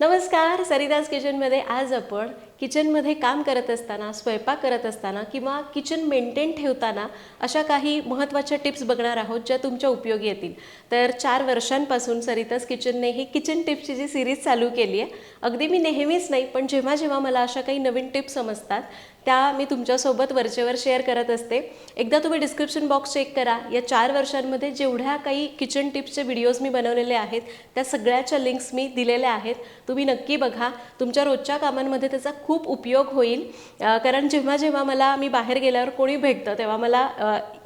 नमस्कार सरिदास किचनमध्ये आज आपण किचनमध्ये काम करत असताना स्वयंपाक करत असताना किंवा किचन मेंटेन ठेवताना अशा काही महत्त्वाच्या टिप्स बघणार आहोत ज्या तुमच्या उपयोगी येतील. तर चार वर्षांपासून सरिताज किचनने ही किचन टिप्सची जी सिरीज चालू केली आहे. अगदी मी नेहमीच नाही पण जेव्हा जेव्हा मला अशा काही नवीन टिप्स समजतात त्या मी तुमच्यासोबत वरचेवर शेअर करत असते. एकदा तुम्ही डिस्क्रिप्शन बॉक्स चेक करा. या चार वर्षांमध्ये जेवढ्या काही किचन टिप्सचे व्हिडिओज मी बनवलेले आहेत त्या सगळ्याच्या लिंक्स मी दिलेल्या आहेत. तुम्ही नक्की बघा. तुमच्या रोजच्या कामांमध्ये त्याचा खूप खूप उपयोग होईल. कारण जेव्हा जेव्हा मला मी बाहेर गेल्यावर कोणी भेटतं तेव्हा मला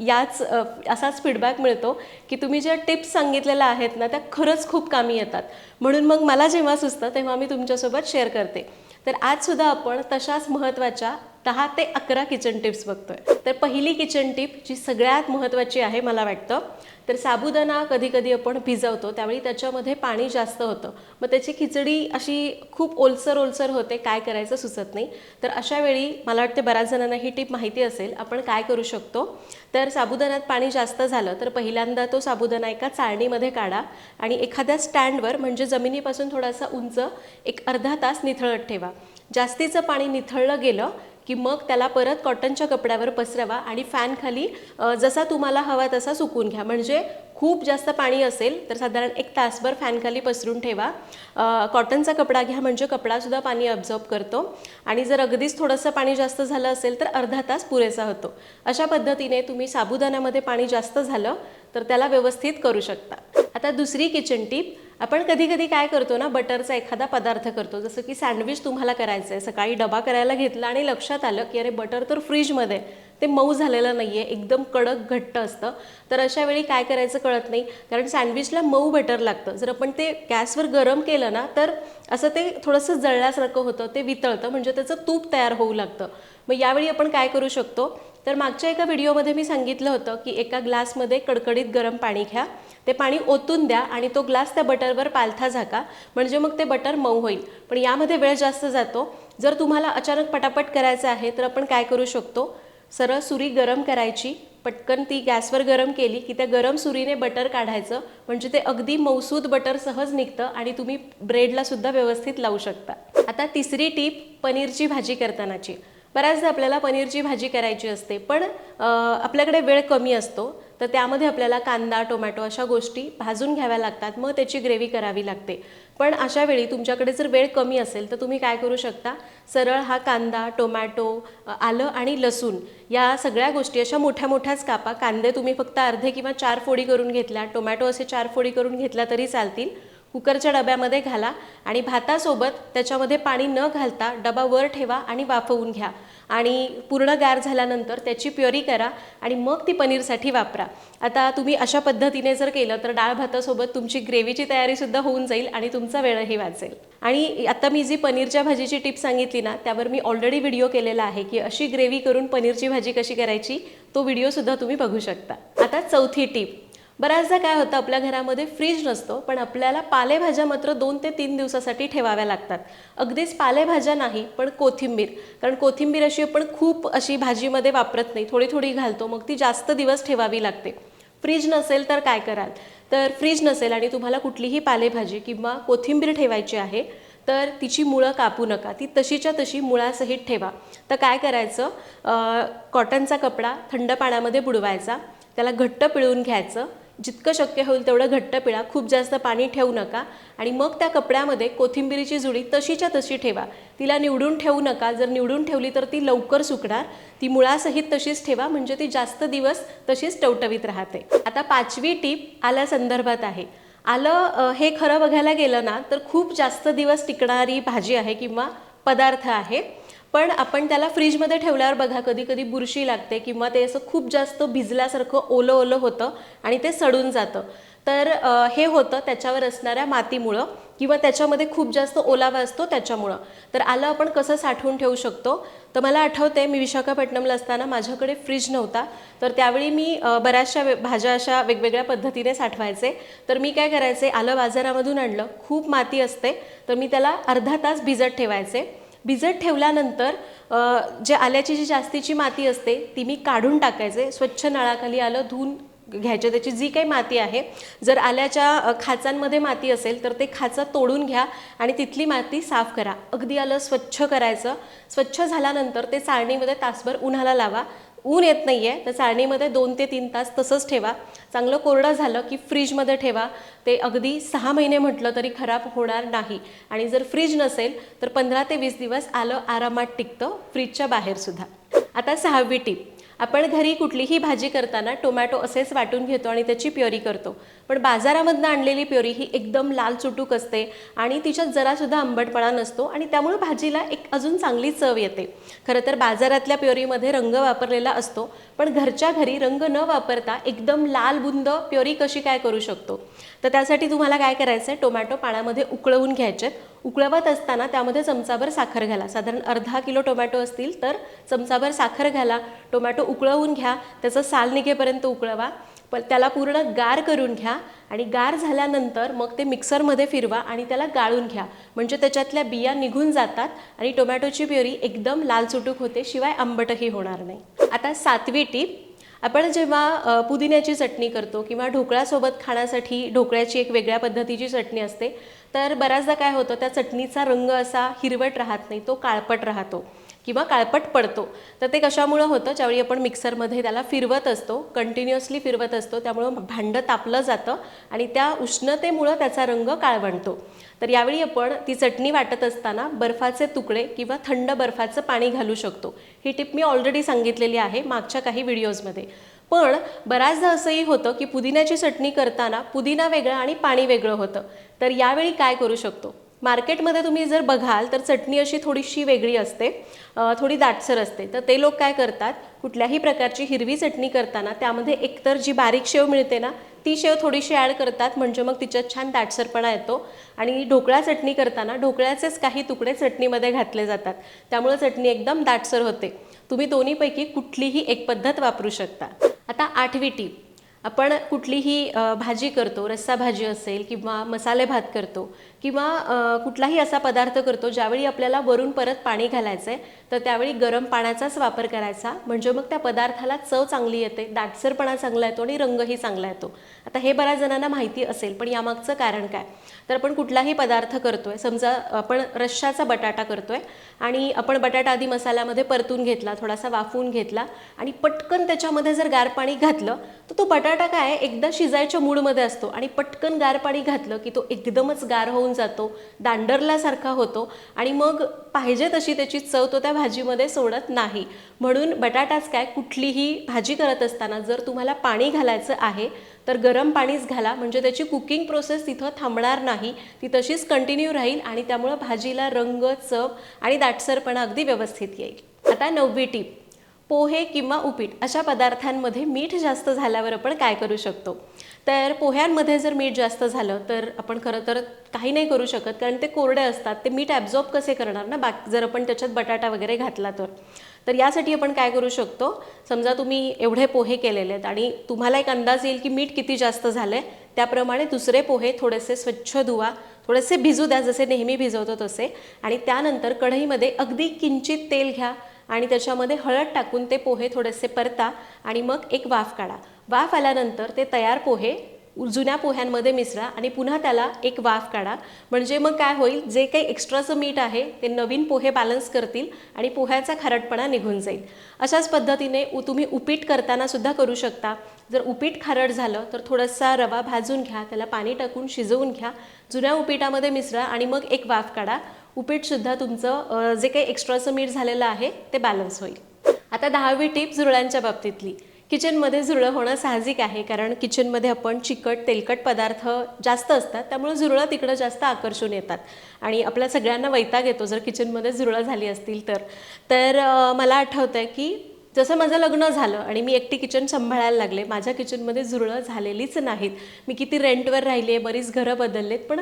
याच असाच फीडबॅक मिळतो की तुम्ही ज्या टिप्स सांगितलेल्या आहेत ना त्या खरंच खूप कामी येतात. म्हणून मग मला जेव्हा सुचतं तेव्हा मी तुमच्यासोबत शेअर करते. तर आजसुद्धा आपण तशाच महत्त्वाच्या दहा ते अकरा किचन टिप्स बघतोय. तर पहिली किचन टिप जी सगळ्यात महत्त्वाची आहे मला वाटतं तर साबुदाणा कधी कधी आपण भिजवतो त्यावेळी त्याच्यामध्ये पाणी जास्त होतं. मग त्याची खिचडी अशी खूप ओलसर ओलसर होते काय करायचं सुचत नाही. तर अशा वेळी मला वाटते बऱ्याच जणांना ही टीप माहिती असेल आपण काय करू शकतो. तर साबुदाण्यात पाणी जास्त झालं तर पहिल्यांदा तो साबुदाणा एका चाळणीमध्ये काढा आणि एखाद्या स्टँडवर म्हणजे जमिनीपासून थोडासा उंच एक अर्धा तास निथळत ठेवा. जास्तीचं पाणी निथळलं गेलं की मग त्याला परत कॉटनच्या कपड्यावर पसरवा आणि फॅनखाली जसा तुम्हाला हवा तसा सुकून घ्या. म्हणजे खूप जास्त पाणी असेल तर साधारण एक तासभर फॅनखाली पसरून ठेवा. कॉटनचा कपडा घ्या म्हणजे कपडासुद्धा पाणी अब्झॉर्ब करतो. आणि जर अगदीच थोडंसं पाणी जास्त झालं असेल तर अर्धा तास पुरेसा होतो. अशा पद्धतीने तुम्ही साबुदाण्यामध्ये पाणी जास्त झालं तर त्याला व्यवस्थित करू शकता. आता दुसरी किचन टीप आपण कधी कधी काय करतो ना बटरचा एखादा पदार्थ करतो जसं की सँडविच तुम्हाला करायचं आहे सकाळी डबा करायला घेतला आणि लक्षात आलं की अरे बटर तर फ्रीजमध्ये आहे. ते मऊ झालेलं नाही आहे एकदम कडक घट्ट असतं. तर अशा वेळी काय करायचं कळत नाही. कारण सँडविचला मऊ बटर लागतं. जर आपण ते गॅसवर गरम केलं ना तर असं ते थोडंसं जळल्यासारखं होतं ते वितळतं. म्हणजे त्याचं तूप तयार होऊ लागतं. मग यावेळी आपण काय करू शकतो? तर मागच्या एका व्हिडिओमध्ये मी सांगितलं होतं की एका ग्लासमध्ये कडकडीत गरम पाणी घ्या. ते पाणी ओतून द्या आणि तो ग्लास त्या बटरवर पालथा झाका. म्हणजे मग ते बटर मऊ होईल. पण यामध्ये वेळ जास्त जातो. जर तुम्हाला अचानक पटापट करायचं आहे तर आपण काय करू शकतो? सरळ सुरी गरम करायची पटकन ती गॅसवर गरम केली की त्या गरम सुरीने बटर काढायचं म्हणजे ते अगदी मौसूद बटर सहज निघतं आणि तुम्ही ब्रेडला सुद्धा व्यवस्थित लावू शकता. आता तिसरी टीप पनीरची भाजी करतानाची. बऱ्याचदा आपल्याला पनीरची भाजी करायची असते पण आपल्याकडे वेळ कमी असतो. तर त्यामध्ये आपल्याला कांदा टोमॅटो अशा गोष्टी भाजून घ्याव्या लागतात. मग त्याची ग्रेव्ही करावी लागते. पण अशा वेळी तुमच्याकडे जर वेळ कमी असेल तर तुम्ही काय करू शकता? सरळ हा कांदा टोमॅटो आलं आणि लसूण या सगळ्या गोष्टी अशा मोठ्या मोठ्याच कापा. कांदे तुम्ही फक्त अर्धे किंवा चार फोडी करून घेतल्या. टोमॅटो असे चार फोडी करून घेतल्या तरी चालतील. कुकरच्या डब्यामध्ये घाला आणि भातासोबत त्याच्यामध्ये पाणी न घालता डबा वर ठेवा आणि वाफवून घ्या. आणि पूर्ण गार झाल्यानंतर त्याची प्युरी करा आणि मग ती पनीरसाठी वापरा. आता तुम्ही अशा पद्धतीने जर केलं तर डाळ भातासोबत तुमची ग्रेव्हीची तयारीसुद्धा होऊन जाईल आणि तुमचा वेळही वाचेल. आणि आता मी जी पनीरच्या भाजीची टिप सांगितली ना त्यावर मी ऑलरेडी व्हिडिओ केलेला आहे की अशी ग्रेव्ही करून पनीरची भाजी कशी करायची तो व्हिडिओसुद्धा तुम्ही बघू शकता. आता चौथी टिप बऱ्याचदा काय होतं आपल्या घरामध्ये फ्रीज नसतो पण आपल्याला पालेभाज्या मात्र दोन ते तीन दिवसासाठी ठेवाव्या लागतात. अगदीच पालेभाज्या नाही पण कोथिंबीर. कारण कोथिंबीर अशी आपण खूप अशी भाजीमध्ये वापरत नाही थोडी थोडी घालतो मग ती जास्त दिवस ठेवावी लागते. फ्रीज नसेल तर काय कराल? तर फ्रीज नसेल आणि तुम्हाला कुठलीही पालेभाजी किंवा कोथिंबीर ठेवायची आहे तर तिची मुळं कापू नका. ती तशीच्या तशी मुळासहित ठेवा. तर काय करायचं? कॉटनचा कपडा थंड पाण्यामध्ये बुडवायचा. त्याला घट्ट पिळून घ्यायचं. जितकं शक्य होईल तेवढं घट्ट पिळा खूप जास्त पाणी ठेवू नका आणि मग त्या कपड्यामध्ये कोथिंबिरीची जुडी तशीच्या तशी ठेवा. तिला निवडून ठेवू नका जर निवडून ठेवली तर ती लवकर सुकणार. ती मुळासहित तशीच ठेवा म्हणजे ती जास्त दिवस तशीच टवटवीत राहते. आता पाचवी टीप आल्या संदर्भात आहे. आलं हे खरं बघायला गेलं ना तर खूप जास्त दिवस टिकणारी भाजी आहे किंवा पदार्थ आहे. पण आपण त्याला फ्रीजमध्ये ठेवल्यावर बघा कधी कधी बुरशी लागते किंवा ते असं खूप जास्त भिजल्यासारखं ओलं ओलं होतं आणि ते सडून जातं. तर हे होतं त्याच्यावर असणाऱ्या मातीमुळं किंवा त्याच्यामध्ये खूप जास्त ओलावा असतो त्याच्यामुळं. तर आलं आपण कसं साठवून ठेवू शकतो? तर मला आठवते मी विशाखापट्टणमला असताना माझ्याकडे फ्रीज नव्हता. तर त्यावेळी मी बऱ्याचशा वे- भाज्या अशा वेगवेगळ्या पद्धतीने साठवायचे. तर मी काय करायचे? आलं बाजारामधून आणलं. खूप माती असते. तर मी त्याला अर्धा तास भिजत ठेवायचे. भिजत ठेवल्यानंतर जे आल्याची जी जास्तीची माती असते ती मी काढून टाकायचे. स्वच्छ नळाखाली आलं धुवून घ्यायचे. त्याची जी काही माती आहे जर आल्याच्या खाचांमध्ये माती असेल तर ते खाचं तोडून घ्या आणि तिथली माती साफ करा. अगदी आलं स्वच्छ करायचं. स्वच्छ झाल्यानंतर ते चाळणीमध्ये तासभर उन्हाला लावा. ऊन येत नाही आहे तर चाळणीमध्ये दोन ते तीन तास तसंच ठेवा. चांगलं कोरडं झालं की फ्रीजमध्ये ठेवा. ते अगदी सहा महिने म्हटलं तरी खराब होणार नाही. आणि जर फ्रीज नसेल तर पंधरा ते वीस दिवस आलं आरामात टिकतं फ्रीजच्या बाहेरसुद्धा आता सहावी टीप. आपण घरी कुठलीही भाजी करताना टोमॅटो असेच वाटून घेतो आणि त्याची प्युरी करतो. पण बाजारामधनं आणलेली प्युरी ही एकदम लाल चुटूक असते आणि तिच्यात जरासुद्धा आंबटपणा नसतो आणि त्यामुळे भाजीला एक अजून चांगली चव येते. खरं तर बाजारातल्या प्युरीमध्ये रंग वापरलेला असतो पण घरच्या घरी रंग न वापरता एकदम लाल बुंद प्युरी कशी काय करू शकतो? तर त्यासाठी तुम्हाला काय करायचं आहे टोमॅटो पाण्यामध्ये उकळवून घ्यायचे. उकळवत असताना त्यामध्ये चमचाभर साखर घाला. साधारण अर्धा किलो टोमॅटो असतील तर चमचाभर साखर घाला. टोमॅटो उकळवून घ्या. त्याचं साल निघेपर्यंत उकळवा. पण त्याला पूर्ण गार करून घ्या आणि गार झाल्यानंतर मग ते मिक्सरमध्ये फिरवा आणि त्याला गाळून घ्या. म्हणजे त्याच्यातल्या बिया निघून जातात आणि टोमॅटोची प्युरी एकदम लाल चुटूक होते. शिवाय आंबटही होणार नाही. आता सातवी टीप. आपण जेव्हा पुदिन्याची चटणी करतो किंवा ढोकळ्यासोबत खाण्यासाठी ढोकळ्याची एक वेगळ्या पद्धतीची चटणी असते तर बऱ्याचदा काय होतं त्या चटणीचा रंग असा हिरवट राहत नाही तो काळपट राहतो. किंवा काळपट पडतो. तर ते कशामुळं होतं? ज्यावेळी आपण मिक्सरमध्ये त्याला फिरवत असतो कंटिन्युअसली फिरवत असतो त्यामुळं भांडं तापलं जातं आणि त्या उष्णतेमुळं त्याचा रंग काळवणतो तर यावेळी आपण ती चटणी वाटत असताना बर्फाचे तुकडे किंवा थंड बर्फाचं पाणी घालू शकतो. ही टिप मी ऑलरेडी सांगितलेली आहे मागच्या काही व्हिडिओजमध्ये. पण बऱ्याचदा असंही होतं की पुदिन्याची चटणी करताना पुदिना वेगळा आणि पाणी वेगळं होतं. तर यावेळी काय करू शकतो? मार्केटमध्ये तुम्ही जर बघाल तर चटणी अशी थोडीशी वेगळी असते. थोडी दाटसर असते. तर ते लोक काय करतात कुठल्याही प्रकारची हिरवी चटणी करताना त्यामध्ये एकतर जी बारीक शेव मिळते ना ती शेव थोडीशी ॲड करतात म्हणजे मग तिच्यात छान दाटसरपणा येतो. आणि ढोकळा चटणी करताना ढोकळ्याचेच काही तुकडे चटणीमध्ये घातले जातात. त्यामुळे चटणी एकदम दाटसर होते. तुम्ही दोन्हीपैकी कुठलीही एक पद्धत वापरू शकता. आता आठवी टीप. आपण कुठलीही भाजी करतो रस्सा भाजी असेल किंवा मसाले भात करतो किंवा कुठलाही असा पदार्थ करतो ज्यावेळी आपल्याला वरून परत पाणी घालायचं आहे तर त्यावेळी गरम पाण्याचाच वापर करायचा. म्हणजे मग त्या पदार्थाला चव चांगली येते दाटसरपणा चांगला येतो आणि रंगही चांगला येतो. आता हे बऱ्याच जणांना माहिती असेल पण यामागचं कारण काय? तर आपण कुठलाही पदार्थ करतो आहे समजा आपण रश्शाचा बटाटा करतो आहे आणि आपण बटाटा आधी मसाल्यामध्ये परतून घेतला थोडासा वाफवून घेतला आणि पटकन त्याच्यामध्ये जर गार पाणी घातलं तर तो बटाटा काय? आहे, एकदा शिजायच्या मूडमध्ये असतो आणि पटकन गार पाणी घातलं की तो एकदमच गार होऊन जातो दांडरल्यासारखा होतो आणि मग पाहिजे तशी त्याची चव तो त्या भाजीमध्ये सोडत नाही. म्हणून बटाटाच काय कुठलीही भाजी करत असताना जर तुम्हाला पाणी घालायचं आहे तर गरम पाणीच घाला. म्हणजे त्याची कुकिंग प्रोसेस तिथं थांबणार नाही. ती तशीच कंटिन्यू राहील आणि त्यामुळं भाजीला रंग चव आणि दाटसरपणा अगदी व्यवस्थित येईल. आता नववी टीप. पोहे किंवा उपीट अशा पदार्थांमध्ये मीठ जास्त झाल्यावर आपण काय करू शकतो? तर पोह्यांमध्ये जर मीठ जास्त झालं तर आपण खरं तर काही नाही करू शकत कारण ते कोरडे असतात. ते मीठ ॲब्झॉर्ब कसे करणार ना? बाकी जर आपण त्याच्यात बटाटा वगैरे घातला तर. तर यासाठी आपण काय करू शकतो? समजा तुम्ही एवढे पोहे केलेले आहेत आणि तुम्हाला एक अंदाज येईल की मीठ किती जास्त झालं आहे त्याप्रमाणे दुसरे पोहे थोडेसे स्वच्छ धुवा थोडेसे भिजू द्या जसे नेहमी भिजवतो तसे. आणि त्यानंतर कढईमध्ये अगदी किंचित तेल घ्या. आणि त्याच्यामध्ये हळद टाकून ते पोहे थोडेसे परता आणि मग एक वाफ काढा. वाफ आल्यानंतर ते तयार पोहे जुन्या पोह्यांमध्ये मिसळा आणि पुन्हा त्याला एक वाफ काढा. म्हणजे मग काय होईल? जे काही एक्स्ट्राचं मीठ आहे ते नवीन पोहे बॅलन्स करतील आणि पोह्याचा खारटपणा निघून जाईल. अशाच पद्धतीने उ तुम्ही उपीट करताना सुद्धा करू शकता. जर उपीट खारट झालं तर थोडासा रवा भाजून घ्या त्याला पाणी टाकून शिजवून घ्या. जुन्या उपीटामध्ये मिसळा आणि मग एक वाफ काढा. उपीटसुद्धा तुमचं जे काही एक्स्ट्राचं मीठ झालेलं आहे ते बॅलन्स होईल. आता दहावी टीप झुरळांच्या बाबतीतली. किचनमध्ये झुरळं होणं साहजिक आहे कारण किचनमध्ये आपण चिकट तेलकट पदार्थ जास्त असतात त्यामुळे झुरळं तिकडं जास्त आकर्षून येतात. आणि आपल्या सगळ्यांना वैताग येतो जर किचनमध्ये झुरळं झाली असतील तर. तर मला आठवतं आहे की जसं माझं लग्न झालं आणि मी एकटी किचन सांभाळायला लागले माझ्या किचनमध्ये झुरळं झालेलीच नाहीत. मी किती रेंटवर राहिली आहे बरीच घरं बदललेत पण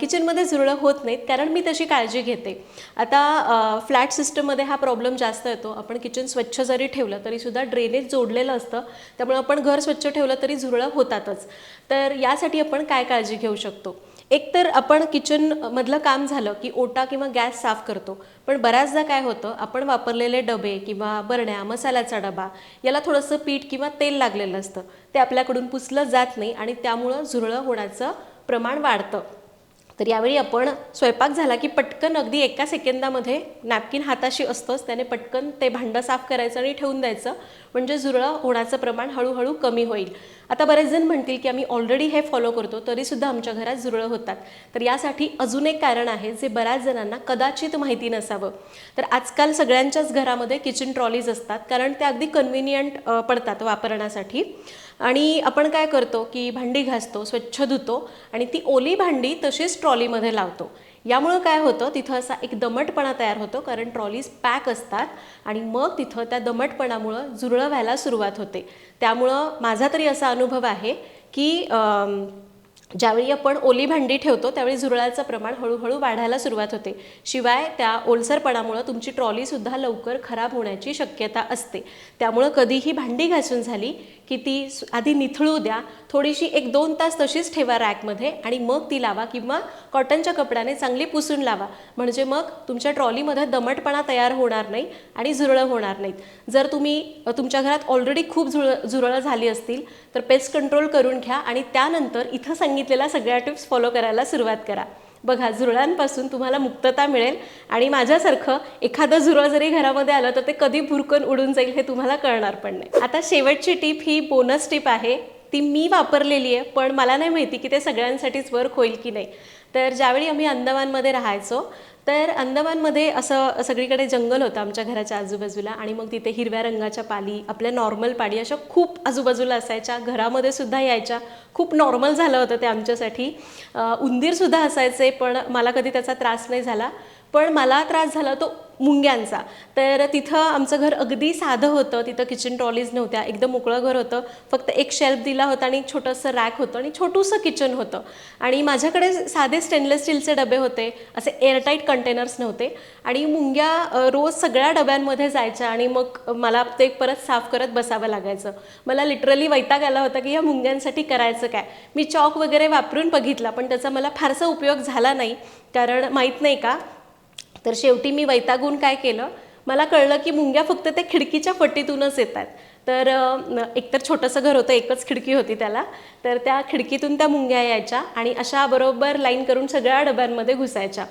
किचनमध्ये झुरळं होत नाहीत कारण मी तशी काळजी घेते. आता फ्लॅट सिस्टममध्ये हा प्रॉब्लेम जास्त येतो. आपण किचन स्वच्छ जरी ठेवलं तरीसुद्धा ड्रेनेज जोडलेलं असतं. त्यामुळे आपण घर स्वच्छ ठेवलं तरी झुरळं होतातच. तर यासाठी आपण काय काळजी घेऊ शकतो? एकतर आपण किचनमधलं काम झालं की ओटा किंवा गॅस साफ करतो. पण बऱ्याचदा काय होतं आपण वापरलेले डबे किंवा बरण्या मसाल्याचा डबा याला थोडंसं पीठ किंवा तेल लागलेलं असतं. ते आपल्याकडून पुसलं जात नाही आणि त्यामुळं झुरळं होण्याचं प्रमाण वाढतं. तर यावेळी आपण स्वयंपाक झाला की पटकन अगदी एका सेकंदामध्ये नॅपकिन हाताशी असतंच त्याने पटकन ते भांडं साफ करायचं आणि ठेवून द्यायचं. म्हणजे झुरळं होण्याचं प्रमाण हळूहळू कमी होईल. आता बरेच जण म्हणतील की आम्ही ऑलरेडी हे फॉलो करतो तरीसुद्धा आमच्या घरात झुरळं होतात. तर यासाठी अजून एक कारण आहे जे बऱ्याच जणांना कदाचित माहिती नसावं. तर आजकाल सगळ्यांच्याच घरामध्ये किचन ट्रॉलीज असतात कारण त्या अगदी कन्व्हिनियंट पडतात वापरण्यासाठी. आणि आपण काय करतो की भांडी घासतो स्वच्छ धुतो आणि ती ओली भांडी तशीच ट्रॉलीमध्ये लावतो. यामुळं काय होतं तिथं असा एक दमटपणा तयार होतो कारण ट्रॉलीज पॅक असतात आणि मग तिथं त्या दमटपणामुळं जुरळं व्हायला सुरुवात होते. त्यामुळं माझा तरी असा अनुभव आहे की ज्यावेळी आपण ओली भांडी ठेवतो त्यावेळी झुरळाचं प्रमाण हळूहळू वाढायला सुरुवात होते. शिवाय त्या ओलसरपणामुळं तुमची ट्रॉलीसुद्धा लवकर खराब होण्याची शक्यता असते. त्यामुळं कधीही भांडी घासून झाली की ती आधी निथळू द्या थोडीशी एक दोन तास तशीच ठेवा रॅकमध्ये आणि मग ती लावा किंवा कॉटनच्या कपड्याने चांगली पुसून लावा. म्हणजे मग तुमच्या ट्रॉलीमध्ये दमटपणा तयार होणार नाही आणि झुरळं होणार नाहीत. जर तुम्ही तुमच्या घरात ऑलरेडी खूप झुळ झुरळं झाली असतील तर पेस्ट कंट्रोल करून घ्या आणि त्यानंतर इथं सांगितलेल्या सगळ्या टिप्स फॉलो करायला सुरुवात करा. बघा झुरळांपासून तुम्हाला मुक्तता मिळेल आणि माझ्यासारखं एखादं झुरळ जरी घरामध्ये आलं तर ते कधी भुरकन उडून जाईल हे तुम्हाला कळणार पण नाही. आता शेवटची टीप ही बोनस टीप आहे. ती मी वापरलेली आहे पण मला नाही माहिती की ते सगळ्यांसाठीच वर्क होईल की नाही. तर ज्यावेळी आम्ही अंदमानमध्ये राहायचो तर अंदमानमध्ये असं सगळीकडे जंगल होतं आमच्या घराच्या आजूबाजूला आणि मग तिथे हिरव्या रंगाच्या पाली आपल्या नॉर्मल पाली अशा खूप आजूबाजूला असायच्या. घरामध्ये सुद्धा यायच्या. खूप नॉर्मल झालं होतं ते आमच्यासाठी. उंदीरसुद्धा असायचे पण मला कधी त्याचा त्रास नाही झाला. पण मला त्रास झाला तो मुंग्यांचा. तर तिथं आमचं घर अगदी साधं होतं. तिथं किचन ट्रॉलीज नव्हत्या. एकदम मोकळं घर होतं. फक्त एक शेल्फ दिला होता आणि एक छोटंसं रॅक होतं आणि छोटूसं किचन होतं. आणि माझ्याकडे साधे स्टेनलेस स्टीलचे डबे होते. असे एअरटाईट कंटेनर्स नव्हते. आणि मुंग्या रोज सगळ्या डब्यांमध्ये जायच्या आणि मग मला ते परत साफ करत बसावं लागायचं. मला लिटरली वैताग आला होता की या मुंग्यांसाठी करायचं काय? मी चॉक वगैरे वापरून बघितला पण त्याचा मला फारसा उपयोग झाला नाही. कारण माहीत नाही का? तर शेवटी मी वैतागून काय केलं? मला कळलं की मुंग्या फक्त त्या खिडकीच्या फटीतूनच येतात. तर एकतर छोटंसं घर होतं एकच खिडकी होती त्याला. तर त्या खिडकीतून त्या मुंग्या यायच्या आणि अशा बरोबर लाईन करून सगळ्या डब्यांमध्ये घुसायच्या.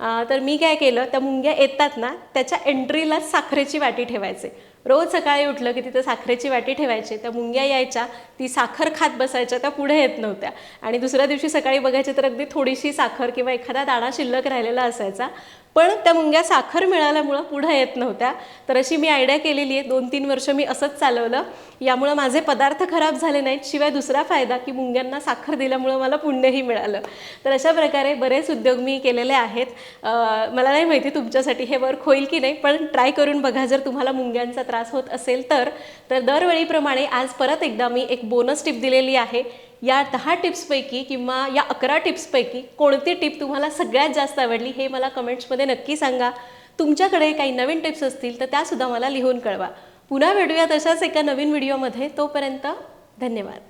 तर मी काय केलं त्या मुंग्या येतात ना त्याच्या एंट्रीला साखरेची वाटी ठेवायचे. रोज सकाळी उठलं की तिथं साखरेची वाटी ठेवायची त्या मुंग्या यायच्या ती साखर खात बसायच्या त्या पुढे येत नव्हत्या. आणि दुसऱ्या दिवशी सकाळी बघायचे तर अगदी थोडीशी साखर किंवा एखादा दाणा शिल्लक राहिलेला असायचा पण त्या मुंग्या साखर मिळाल्यामुळं पुढे येत नव्हत्या. तर अशी मी आयडिया केलेली आहे. दोन तीन वर्ष मी असंच चालवलं. यामुळं माझे पदार्थ खराब झाले नाहीत शिवाय दुसरा फायदा की मुंग्यांना साखर दिल्यामुळं मला पुण्यही मिळालं. तर अशा प्रकारे बरेच उद्योग मी केलेले आहेत. मला नाही माहिती तुमच्यासाठी हे वर्क होईल की नाही पण ट्राय करून बघा जर तुम्हाला मुंग्यांचा त्रास होत असेल तर तर दरवेळीप्रमाणे आज परत एकदा मी एक बोनस टिप दिलेली आहे. या दहा टिप्सपैकी किंवा या अकरा टिप्सपैकी कोणती टिप तुम्हाला सगळ्यात जास्त आवडली हे मला कमेंट्समध्ये नक्की सांगा. तुमच्याकडे काही नवीन टिप्स असतील तर त्यासुद्धा मला लिहून कळवा. पुन्हा भेटूया तशाच एका नवीन व्हिडिओमध्ये तोपर्यंत धन्यवाद.